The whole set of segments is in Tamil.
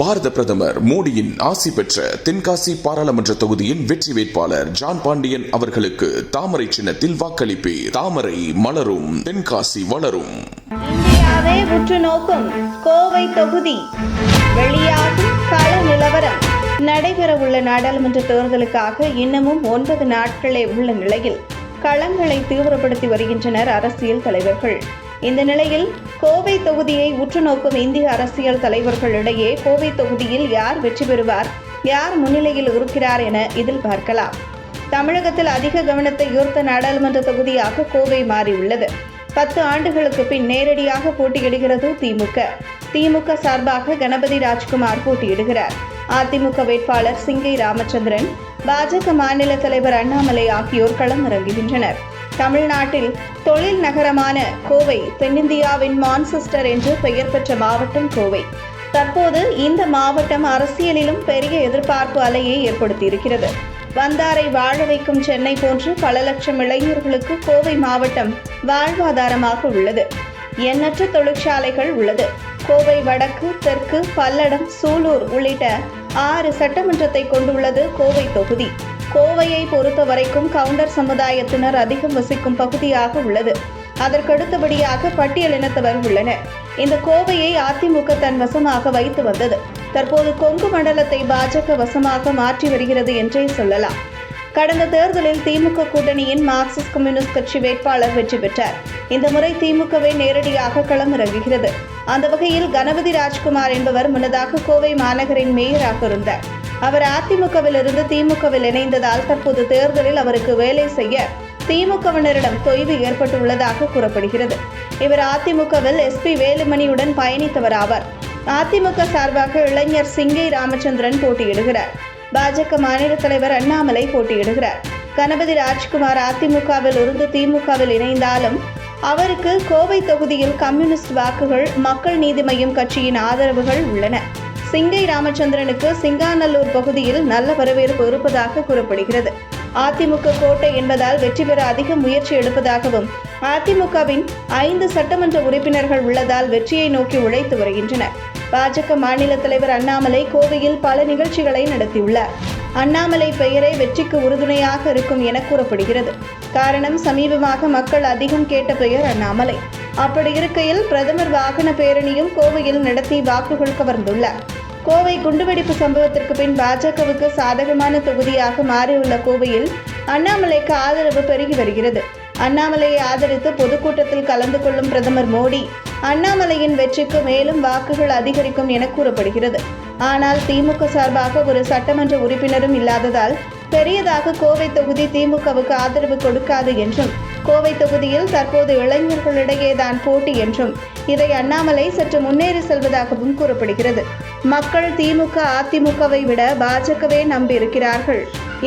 பாரத பிரதமர் மோடியின் ஆசி பெற்ற தென்காசி பாராளுமன்ற தொகுதியின் வெற்றி வேட்பாளர் ஜான் பாண்டியன் அவர்களுக்கு தாமரை சின்னத்தில் வாக்களிப்பே தாமரை மலரும் தென்காசி வளரும். இந்தியாவை உற்று நோக்கும் கோவை தொகுதி. வெளியாகும் கள நிலவரம். நடைபெறவுள்ள நாடாளுமன்ற தேர்தலுக்காக இன்னமும் ஒன்பது நாட்களே உள்ள நிலையில் களங்களை தீவிரப்படுத்தி வருகின்றனர் அரசியல் தலைவர்கள். இந்த நிலையில் கோவை தொகுதியை உற்று நோக்கும் இந்திய அரசியல் தலைவர்களிடையே கோவை தொகுதியில் யார் வெற்றி பெறுவார் யார் முன்னிலையில் இருக்கிறார் என இதில் பார்க்கலாம். தமிழகத்தில் அதிக கவனத்தை ஈர்த்த நாடாளுமன்ற தொகுதியாக கோவை மாறியுள்ளது. பத்து ஆண்டுகளுக்கு பின் நேரடியாக போட்டியிடுகிறது திமுக திமுக சார்பாக கணபதி ராஜ்குமார் போட்டியிடுகிறார். அதிமுக வேட்பாளர் சிங்கை ராமச்சந்திரன் பாஜக மாநில தலைவர் அண்ணாமலை ஆகியோர் களமிறங்குகின்றனர். தமிழ்நாட்டில் தொழில் நகரமான கோவை தென்னிந்தியாவின் மான்செஸ்டர் என்று பெயர் பெற்ற மாவட்டம் கோவை. தற்போது இந்த மாவட்டம் அரசியலிலும் பெரிய எதிர்பார்ப்பு அலையை ஏற்படுத்தியிருக்கிறது. வந்தாரை வாழ வைக்கும் சென்னை போன்று பல லட்சம் இளைஞர்களுக்கு கோவை மாவட்டம் வாழ்வாதாரமாக உள்ளது. எண்ணற்ற தொழிற்சாலைகள் உள்ளது. கோவை வடக்கு தெற்கு பல்லடம் சூலூர் உள்ளிட்ட ஆறு சட்டமன்றத்தை கொண்டுள்ளது கோவை தொகுதி. கோவையை பொறுத்த வரைக்கும் கவுண்டர் சமுதாயத்தினர் அதிகம் வசிக்கும் பகுதியாக உள்ளது. அதற்கடுத்தபடியாக பட்டியலினத்தவர் உள்ளனர். இந்த கோவையை அதிமுக தன் வசமாக வைத்து வந்தது. தற்போது கொங்கு மண்டலத்தை பாஜக வசமாக மாற்றி வருகிறது என்றே சொல்லலாம். கடந்த தேர்தலில் திமுக கூட்டணியின் மார்க்சிஸ்ட் கம்யூனிஸ்ட் கட்சி வேட்பாளர் வெற்றி பெற்றார். இந்த முறை திமுகவே நேரடியாக களமிறங்குகிறது. அந்த வகையில் கணபதி ராஜ்குமார் என்பவர் முன்னதாக கோவை மாநகரின் மேயராக இருந்தார். அவர் அதிமுகவிலிருந்து திமுகவில் இணைந்ததால் தற்போது தேர்தலில் அவருக்கு வேலை செய்ய திமுகவினரிடம் தொய்வு ஏற்பட்டுள்ளதாக கூறப்படுகிறது. இவர் அதிமுகவில் எஸ்பி வேலுமணியுடன் பயணித்தவர் ஆவார் அதிமுக சார்பாக இளைஞர் சிங்கை ராமச்சந்திரன் போட்டியிடுகிறார். பாஜக மாநில தலைவர் அண்ணாமலை போட்டியிடுகிறார். கணபதி ராஜ்குமார் அதிமுகவில் இருந்து திமுகவில் இணைந்தாலும் அவருக்கு கோவை தொகுதியில் கம்யூனிஸ்ட் வாக்குகள் மக்கள் நீதி மையம் கட்சியின் ஆதரவுகள் உள்ளன. சிங்கை ராமச்சந்திரனுக்கு சிங்காநல்லூர் பகுதியில் நல்ல வரவேற்பு இருப்பதாக கூறப்படுகிறது. அதிமுக கோட்டை என்பதால் வெற்றி பெற அதிக முயற்சி எடுப்பதாகவும் அதிமுகவின் ஐந்து சட்டமன்ற உறுப்பினர்கள் உள்ளதால் வெற்றியை நோக்கி உழைத்து வருகின்றனர். பாஜக மாநில தலைவர் அண்ணாமலை கோவையில் பல நிகழ்ச்சிகளை நடத்தியுள்ளார். அண்ணாமலை பெயரே வெற்றிக்கு உறுதுணையாக இருக்கும் என கூறப்படுகிறது. காரணம் சமீபமாக மக்கள் அதிகம் கேட்ட பெயர் அண்ணாமலை. அப்படி இருக்கையில் பிரதமர் வாகன பேரணியும் கோவையில் நடத்தி வாக்குகள் கவர்ந்துள்ளார். கோவை குண்டுவெடிப்பு சம்பவத்திற்கு பின் பாஜகவுக்கு சாதகமான தொகுதியாக மாறியுள்ள கோவையில் அண்ணாமலைக்கு ஆதரவு பெருகி வருகிறது. அண்ணாமலையை ஆதரித்து பொதுக்கூட்டத்தில் கலந்து கொள்ளும் பிரதமர் மோடி அண்ணாமலையின் வெற்றிக்கு மேலும் வாக்குகள் அதிகரிக்கும் என கூறப்படுகிறது. ஆனால் திமுக சார்பாக ஒரு சட்டமன்ற உறுப்பினரும் இல்லாததால் பெரியதாக கோவை தொகுதி திமுகவுக்கு ஆதரவு கொடுக்காது என்றும் கோவை தொகுதியில் தற்போது இளைஞர்களிடையே தான் போட்டி என்றும் இதை அண்ணாமலை சற்று முன்னேறி செல்வதாகவும் கூறப்படுகிறது. மக்கள் திமுக அதிமுகவை விட பாஜகவே நம்பியிருக்கிறார்கள்.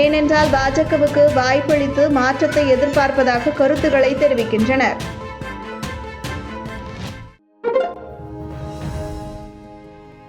ஏனென்றால் பாஜகவுக்கு வாய்ப்பளித்து மாற்றத்தை எதிர்பார்ப்பதாக கருத்துக்களை தெரிவிக்கின்றனர்.